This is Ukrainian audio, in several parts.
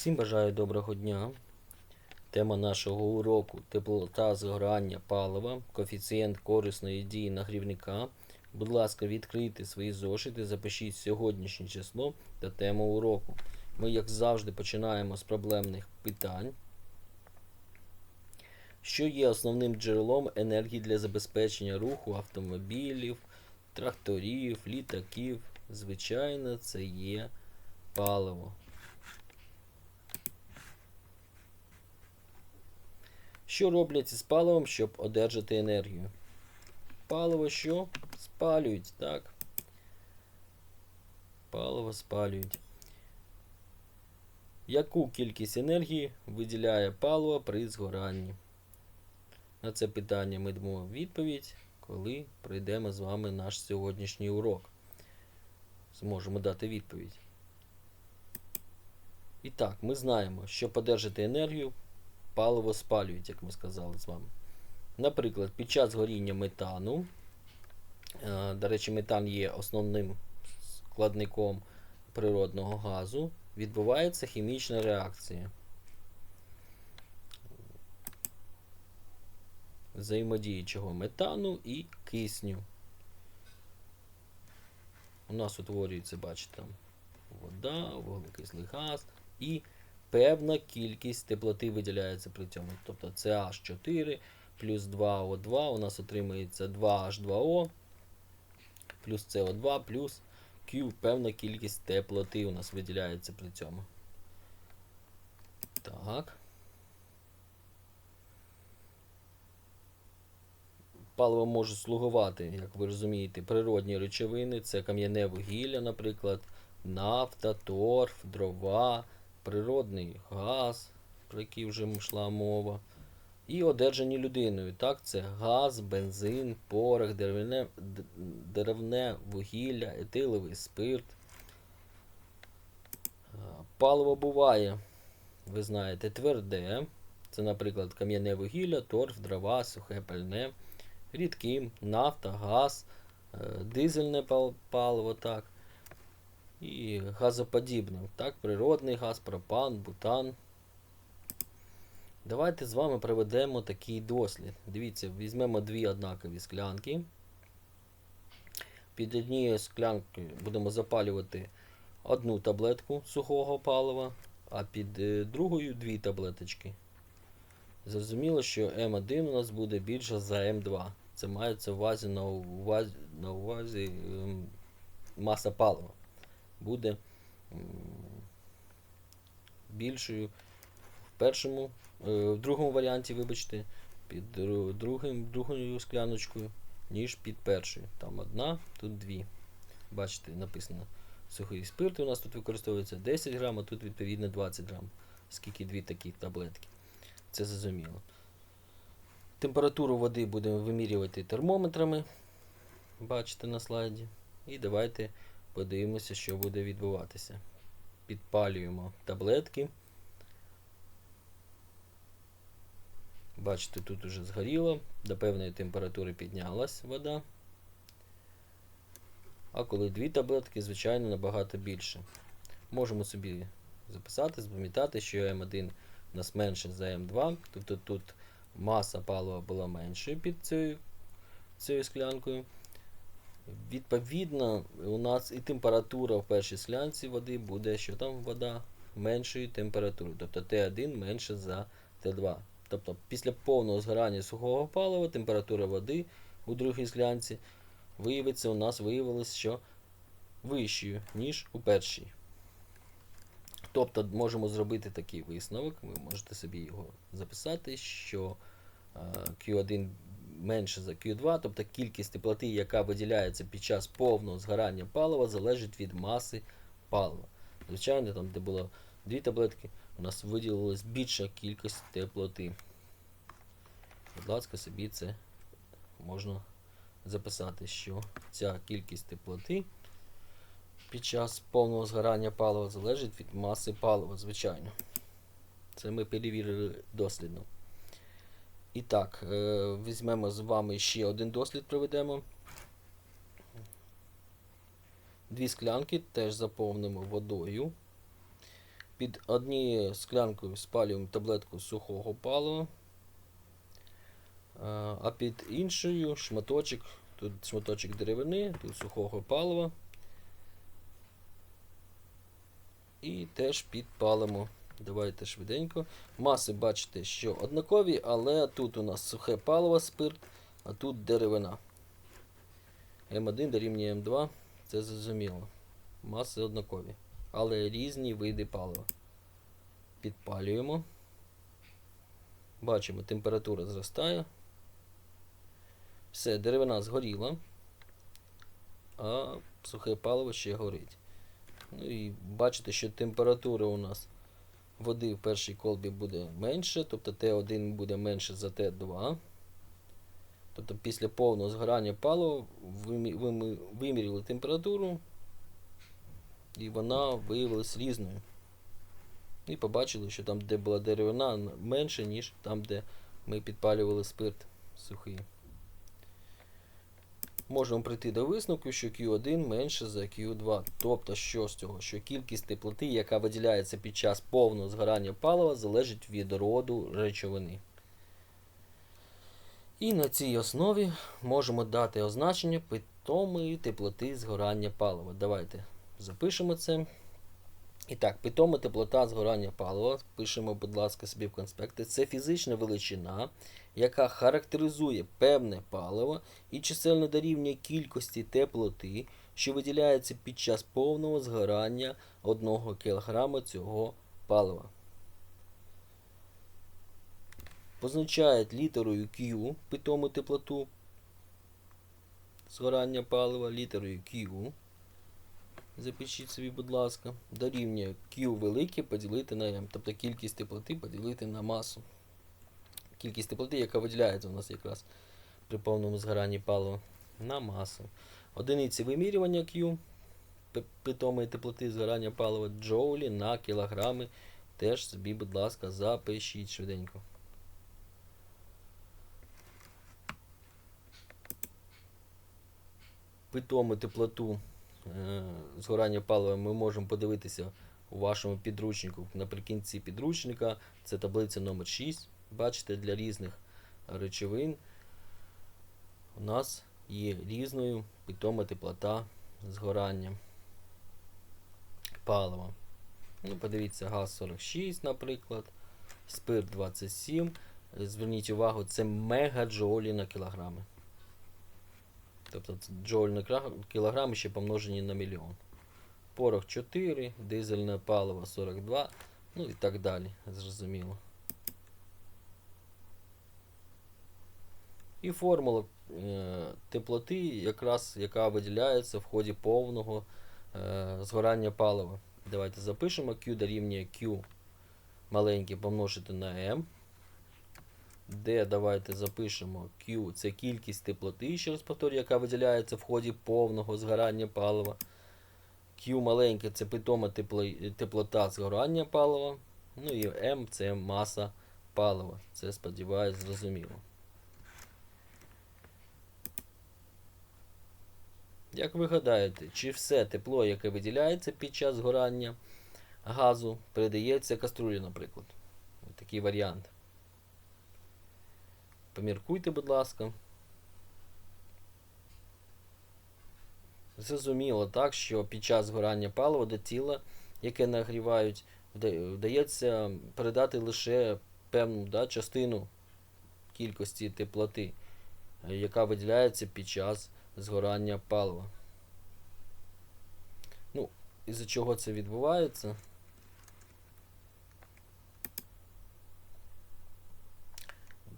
Всім бажаю доброго дня. Тема нашого уроку теплота згорання палива, коефіцієнт корисної дії нагрівника. Будь ласка, відкрийте свої зошити, запишіть сьогоднішнє число та тему уроку. Ми, як завжди, починаємо з проблемних питань. Що є основним джерелом енергії для забезпечення руху автомобілів, тракторів, літаків? Звичайно, це є паливо. Що роблять із паливом, щоб одержати енергію? Паливо що? Спалюють, так? Паливо спалюють. Яку кількість енергії виділяє паливо при згоранні? На це питання ми дамо відповідь, коли пройдемо з вами наш сьогоднішній урок. Зможемо дати відповідь. І так, ми знаємо, щоб одержати енергію, паливо спалюють, як ми сказали з вами. Наприклад, під час горіння метану, е, до речі, метан є основним складником природного газу, відбувається хімічна реакція. Взаємодіючого метану і кисню. У нас утворюється, бачите, там вода, вуглекислий газ і певна кількість теплоти виділяється при цьому. Тобто CH4 плюс 2O2 у нас отримується 2H2O плюс CO2 плюс Q, певна кількість теплоти у нас виділяється при цьому. Так. Паливо може слугувати, як ви розумієте, природні речовини, це кам'яне вугілля, наприклад, нафта, торф, дрова, природний газ, про який вже йшла мова. І одержані людиною. Так, це газ, бензин, порох, деревне, деревне вугілля, етиловий спирт. Паливо буває, ви знаєте, тверде. Це, наприклад, кам'яне вугілля, торф, дрова, сухе пальне, рідким, нафта, газ, е, дизельне паливо, так. І газоподібним, так, природний газ, пропан, бутан. Давайте з вами проведемо такий дослід. Дивіться, візьмемо дві однакові склянки. Під однією склянкою будемо запалювати одну таблетку сухого палива, а під е, другою дві таблеточки. Зрозуміло, що М1 у нас буде більше за М2. Це мається увазі на увазі, на увазі ем, маса палива. Буде більшою в першому, е, в другому варіанті, вибачте, під другим, другою скляночкою, ніж під першою. Там одна, тут дві. Бачите, написано сухий спирт. У нас тут використовується 10 грам, а тут відповідно 20 грам. Скільки дві такі таблетки. Це зрозуміло. Температуру води будемо вимірювати термометрами. Бачите на слайді. І давайте подивимося, що буде відбуватися. Підпалюємо таблетки. Бачите, тут уже згоріло, до певної температури піднялась вода. А коли дві таблетки, звичайно, набагато більше. Можемо собі записати, запам'ятати, що М1 у нас менше за М2, тобто тут маса палива була меншою під цією, цією склянкою. Відповідно, у нас і температура в першій склянці води буде, що там вода меншої температури. Тобто Т1 менше за Т2. Тобто після повного згорання сухого палива температура води у другій склянці виявиться, у нас виявилось, що вищою, ніж у першій. Тобто можемо зробити такий висновок, ви можете собі його записати, що е, Q1 менше за Q2, тобто кількість теплоти, яка виділяється під час повного згорання палива, залежить від маси палива. Звичайно, там, де було дві таблетки, у нас виділилась більша кількість теплоти. Будь ласка, собі це можна записати, що ця кількість теплоти під час повного згорання палива залежить від маси палива, звичайно. Це ми перевірили дослідно. І так, е, візьмемо з вами ще один дослід проведемо. Дві склянки теж заповнимо водою. під однією склянкою спалюємо таблетку сухого палива, а а під іншою шматочок, тут шматочок деревини, тут сухого палива. І теж підпалимо. Давайте швиденько. Маси бачите, що однакові, але тут у нас сухе паливо, спирт, а тут деревина. М1 дорівнює М2, це зрозуміло. Маси однакові, але різні види палива. Підпалюємо. Бачимо, температура зростає. Все, деревина згоріла, а сухе паливо ще горить. Ну і бачите, що температура у нас води в першій колбі буде менше, тобто Т1 буде менше за Т2. Тобто після повного згорання палива вимі- вимі- виміряли температуру, і вона виявилась різною. І побачили, що там, де була деревина, менше, ніж там, де ми підпалювали спирт сухий. Можемо прийти до висновку, що Q1 менше за Q2. Тобто, що з цього? Що кількість теплоти, яка виділяється під час повного згорання палива, залежить від роду речовини. І на цій основі можемо дати означення питомої теплоти згорання палива. Давайте запишемо це. І так, питома теплота згорання палива, пишемо, будь ласка, собі в конспекти. Це фізична величина, яка характеризує певне паливо і чисельно дорівнює кількості теплоти, що виділяється під час повного згорання 1 кг цього палива. Позначають літерою Q питому теплоту згорання палива, літерою Q. Запишіть собі, будь ласка, дорівнює Q велике поділити на M, тобто кількість теплоти поділити на масу. Кількість теплоти, яка виділяється у нас якраз при повному згоранні палива на масу. Одиниці вимірювання Q пи- питомої теплоти згорання палива джоулі на кілограми. Теж собі, будь ласка, запишіть швиденько. Питому теплоту згорання палива ми можемо подивитися у вашому підручнику. Наприкінці підручника це таблиця номер 6. Бачите, для різних речовин у нас є різною питома теплота згорання палива. Ну, подивіться, газ 46, наприклад, спирт 27. Зверніть увагу, це мегаджоулі на кілограми. Тобто джоуль на кілограм ще помножені на мільйон. Порох 4, дизельне паливо 42, ну і так далі, зрозуміло. І формула е, теплоти, якраз яка виділяється в ході повного е, згорання палива. Давайте запишемо Q дорівнює Q маленьке помножити на M. Де давайте запишемо Q це кількість теплоти, ще раз повторюю, яка виділяється в ході повного згорання палива. Q маленьке це питома тепло- теплота згорання палива. Ну і M це маса палива. Це, сподіваюсь, зрозуміло. Як ви гадаєте, чи все тепло, яке виділяється під час згорання газу, передається каструлі, наприклад? Ось Такий варіант. Поміркуйте, будь ласка. Зрозуміло так, що під час згорання палива до тіла, яке нагрівають, вдається передати лише певну да, частину кількості теплоти, е, яка виділяється під час згорання палива. Ну, із-за чого це відбувається?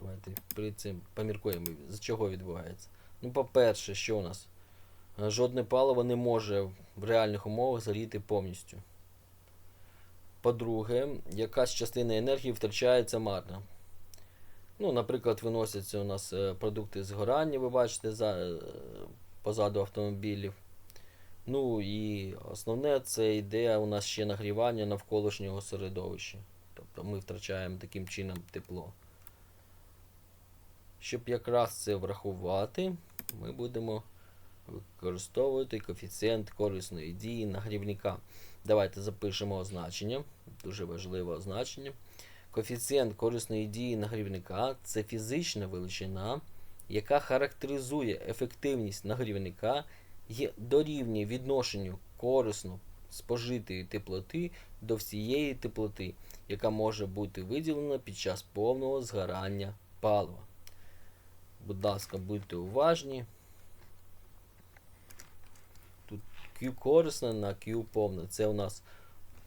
Давайте перед цим поміркуємо, з чого відбувається. Ну, по-перше, що у нас? Е, Жодне паливо не може в реальних умовах згоріти повністю. По-друге, якась частина енергії втрачається марно. Ну, наприклад, виносяться у нас е, продукти згорання, ви бачите, за, е, позаду автомобілів. Ну і основне це йде у нас ще нагрівання навколишнього середовища. Тобто ми втрачаємо таким чином тепло. Щоб якраз це врахувати, ми будемо використовувати коефіцієнт корисної дії нагрівника. Давайте запишемо означення. Дуже важливе означення. Коефіцієнт корисної дії нагрівника це фізична величина, яка характеризує ефективність нагрівника і дорівнює відношенню корисно спожитої теплоти до всієї теплоти, яка може бути виділена під час повного згорання палива. Будь ласка, будьте уважні. Тут Q корисна на Q повна. Це у нас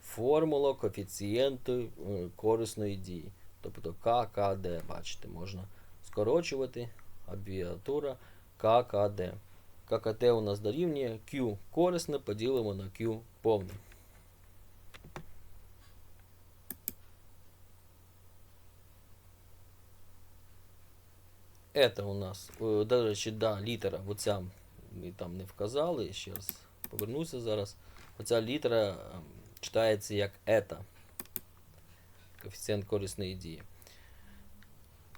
формула коефіцієнту е, корисної дії. Тобто ККД, бачите, можна скорочувати абвіатура ККД. ККТ у нас дорівнює Q корисне поділимо на Q повне. Это у нас, е, до речі, да, літера, оця ми там не вказали, ще раз повернуся зараз. Оця літера читається як ета. Коефіцієнт корисної дії.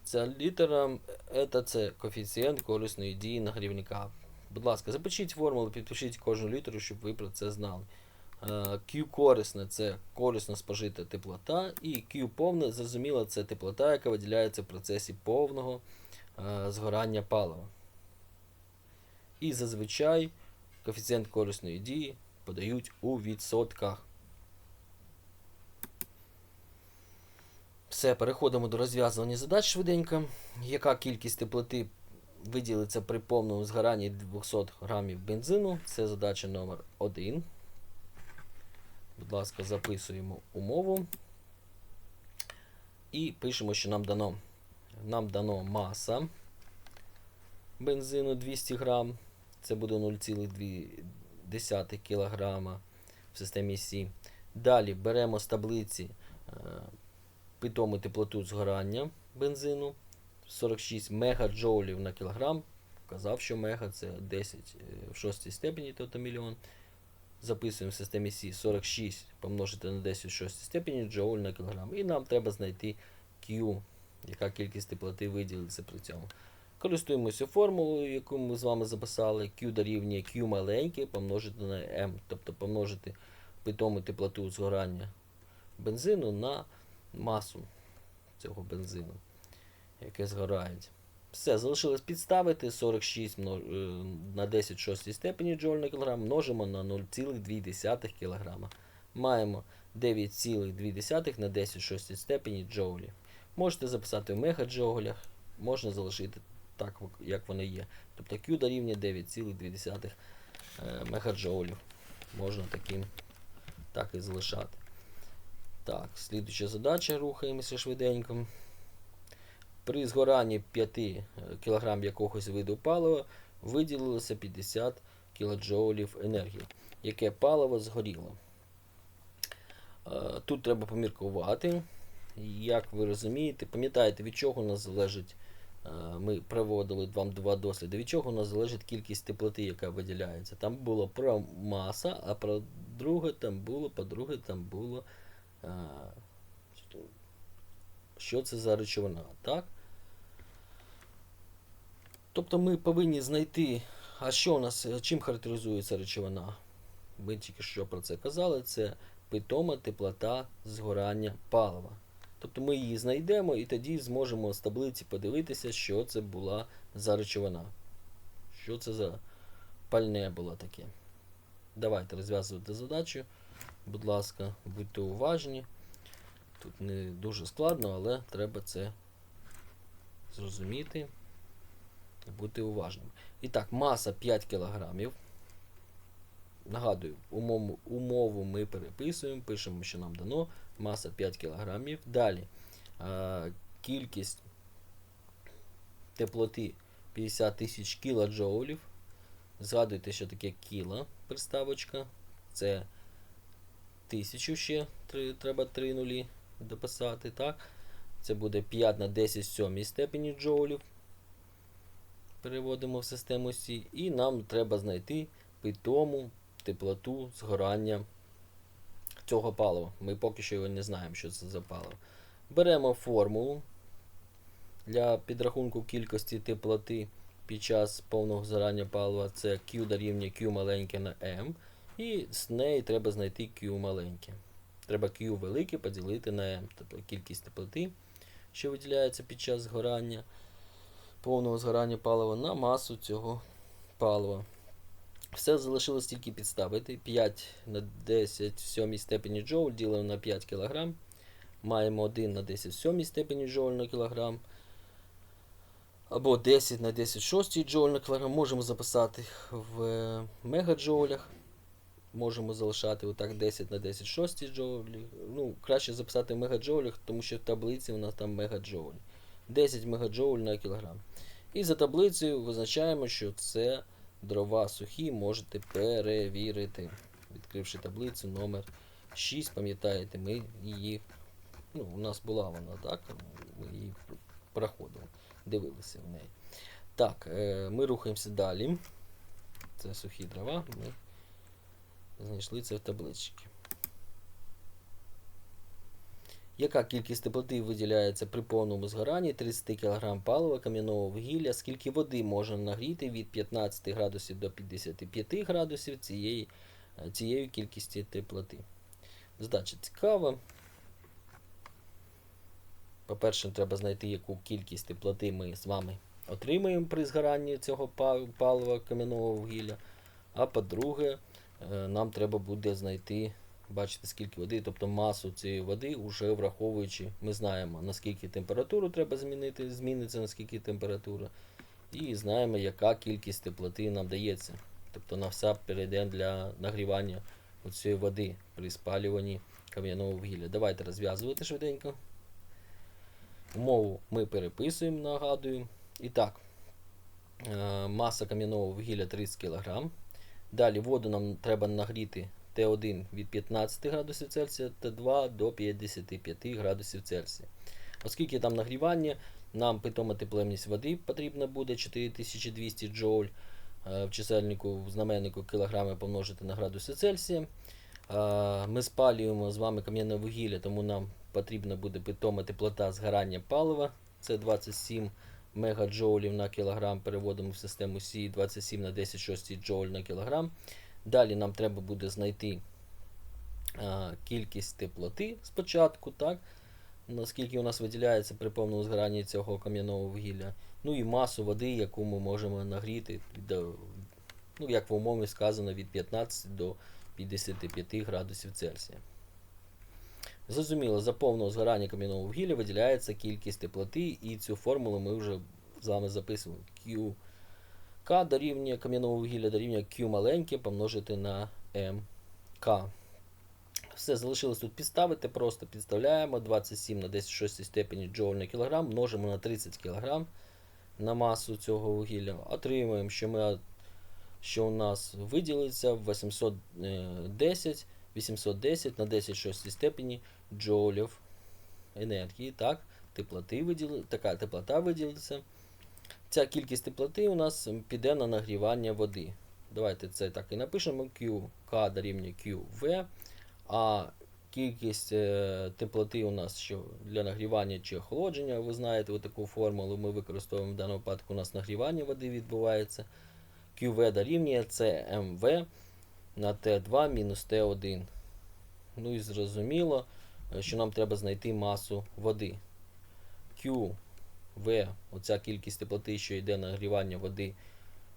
Ця літера ета це коефіцієнт корисної дії нагрівника. Будь ласка, запишіть формулу, підпишіть кожну літеру, щоб ви про це знали. Е, Q корисне це корисно спожита теплота, і Q повне, зрозуміло, це теплота, яка виділяється в процесі повного згорання палива. І зазвичай коефіцієнт корисної дії подають у відсотках. Все, переходимо до розв'язування задач швиденько. Яка кількість теплоти виділиться при повному згоранні 200 грамів бензину? Це задача номер 1. Будь ласка, записуємо умову. І пишемо, що нам дано. Нам дано маса бензину 200 грам. Це буде 0,2 кг в системі Сі. Далі беремо з таблиці е, питому теплоту згорання бензину 46 мегаджоулів на кілограм. Вказав, що мега це 10 е, в 6 степені, тобто мільйон. Записуємо в системі Сі 46 помножити на 10 в 6 степені джоуль на кілограм. І нам треба знайти Q, яка кількість теплоти виділиться при цьому. Користуємося формулою, яку ми з вами записали. Q дорівнює Q маленьке помножити на M, тобто помножити питому теплоту згорання бензину на масу цього бензину, яке згорають. Все, залишилось підставити 46 е, на 10 в 6 степені джоуль на кілограм, множимо на 0,2 кг. Маємо 9,2 на 10 в 6 степені джоулі. Можете записати в мегаджоулях, можна залишити так, як вони є. Тобто Q дорівнює 9,2 е, мегаджоулів. Можна таким так і залишати. Так, слідуюча задача, рухаємося швиденько. При згоранні 5 кг якогось виду палива виділилося 50 кДж енергії. Яке паливо згоріло? Е, Тут треба поміркувати. Як ви розумієте, пам'ятаєте, від чого у нас залежить, е, ми проводили вам два досліди, від чого у нас залежить кількість теплоти, яка виділяється. Там було про маса, а про друге там було, по-друге, там було. е, Що це за речовина, так? Тобто ми повинні знайти, а що у нас, чим характеризується речовина? Ми тільки що про це казали, це питома теплота згорання палива. Тобто ми її знайдемо і тоді зможемо з таблиці подивитися, що це була за речовина. Що це за пальне було таке. Давайте розв'язувати задачу. Будь ласка, будьте уважні. Тут не дуже складно, але треба це зрозуміти. Бути уважним. І так, маса 5 кг. Нагадую, умову ми переписуємо, пишемо, що нам дано. Маса 5 кг. Далі а, кількість теплоти 50 тисяч кілоджоулів. Згадуйте, що таке кіло приставочка. Це 1000 ще три, треба 3 нулі дописати. так? Це буде 5 на 10 7 степені джоулів. Переводимо в систему Сі. І нам треба знайти питому теплоту згорання цього палива. Ми поки що його не знаємо, що це за паливо. Беремо формулу для підрахунку кількості теплоти під час повного згорання палива це Q дорівнює Q маленьке на M. І з неї треба знайти Q маленьке. Треба Q велике поділити на M, тобто кількість теплоти, що виділяється під час згорання, повного згорання палива на масу цього палива. Все залишилось тільки підставити. 5 на 10 в 7 степені джоуль ділимо на 5 кг. Маємо 1 на 10 в 7 степені джоуль на кілограм. Або 10 на 10 в 6 джоуль на кілограм. Можемо записати в е, мегаджоулях. Можемо залишати отак 10 на 10 в 6 джоулі. Ну, краще записати в мегаджоулях, тому що в таблиці у нас там мегаджоуль. 10 мегаджоуль на кілограм. І за таблицею визначаємо, що це дрова сухі, можете перевірити. Відкривши таблицю номер 6, пам'ятаєте, ми її. Ну, у нас була вона, так? Ми її проходили, дивилися в неї. Так, е, ми рухаємося далі. Це сухі дрова. Ми знайшли це в табличці. Яка кількість теплоти виділяється при повному згоранні 30 кг палива кам'яного вугілля, скільки води можна нагріти від 15 градусів до 55 градусів цієї, е, цією кількістю теплоти? Задача цікава. По-перше, треба знайти, яку кількість теплоти ми з вами отримаємо при згоранні цього палива кам'яного вугілля. А по-друге, е, нам треба буде знайти, бачите, скільки води, тобто масу цієї води, вже враховуючи, ми знаємо, наскільки температуру треба змінити, зміниться наскільки температура, і знаємо, яка кількість теплоти нам дається. Тобто на все перейде для нагрівання цієї води при спалюванні кам'яного вугілля. Давайте розв'язувати швиденько. Умову ми переписуємо, нагадую. І так, е, маса кам'яного вугілля 30 кг. Далі воду нам треба нагріти Т1 від 15 градусів Цельсія, Т2 до 55 градусів Цельсія. Оскільки там нагрівання, нам питома теплемність води потрібна буде 4200 джоуль. Е, В чисельнику, в знаменнику кілограми помножити на градуси Цельсія. Ми спалюємо з вами кам'яне вугілля, тому нам потрібна буде питома теплота згорання палива. Це 27 мегаджоулів на кілограм. Переводимо в систему Сі 27 на 10 6 джоуль на кілограм. Далі нам треба буде знайти а, кількість теплоти спочатку, так? наскільки у нас виділяється при повному згоранні цього кам'яного вугілля. Ну і масу води, яку ми можемо нагріти, ну, як в умові сказано, від 15 до 55 градусів Цельсія. Зрозуміло, за повного згорання кам'яного вугілля виділяється кількість теплоти, і цю формулу ми вже з вами записуємо. Q К дорівнює кам'яного вугілля дорівнює Q маленьке помножити на МК. Все, залишилось тут підставити, просто підставляємо 27 на 10 6 степені джоуль на кілограм, множимо на 30 кг на масу цього вугілля. Отримуємо, що, ми, що у нас виділиться 810 810 на 10 6 степені джоулів енергії. Так, теплоти виділи, така теплота виділиться. Ця кількість теплоти у нас піде на нагрівання води. Давайте це так і напишемо. QK дорівнює QV. А кількість е, теплоти у нас що для нагрівання чи охолодження, ви знаєте, таку формулу ми використовуємо в даному випадку. У нас нагрівання води відбувається. QV дорівнює CMV на Т2 мінус Т1. Ну і зрозуміло, е, що нам треба знайти масу води. QV, оця кількість теплоти, що йде на нагрівання води,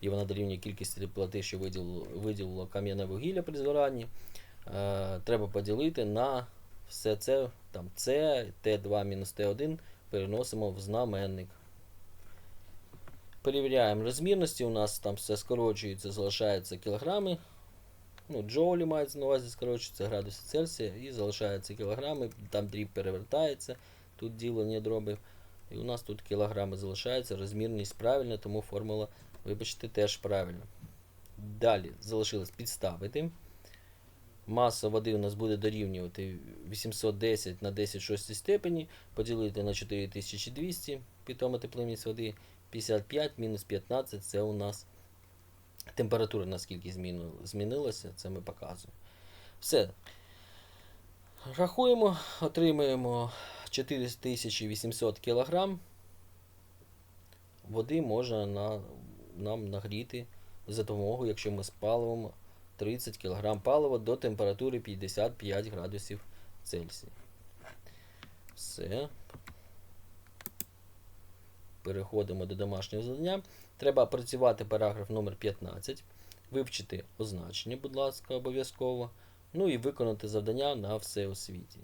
і вона дорівнює кількості теплоти, що виділило, виділило кам'яне вугілля при згоранні. Е, треба поділити на все це, там С, Т2 мінус Т1 переносимо в знаменник. Перевіряємо розмірності, у нас там все скорочується, залишається кілограми. Ну, джоулі мається на увазі скорочується градуси Цельсія і залишаються кілограми, там дріб перевертається, тут ділення дробів. І у нас тут кілограми залишаються, розмірність правильна, тому формула, вибачте, теж правильна. Далі залишилось підставити. Маса води у нас буде дорівнювати 810 на 10 6 степені, поділити на 4200 питома теплинність води, 55 мінус 15 це у нас температура наскільки змінилася, це ми показуємо. Все. Рахуємо, отримуємо 4800 кг. Води можна на, нам нагріти за допомогою, якщо ми спалимо 30 кг палива до температури 55 градусів Цельсія. Все. Переходимо до домашнього завдання. Треба працювати параграф номер 15, вивчити означення, будь ласка, обов'язково. Ну і виконати завдання на все у світі.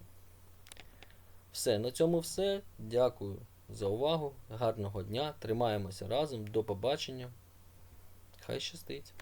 Все, на цьому все. Дякую за увагу. Гарного дня. Тримаємося разом. До побачення. Хай щастить.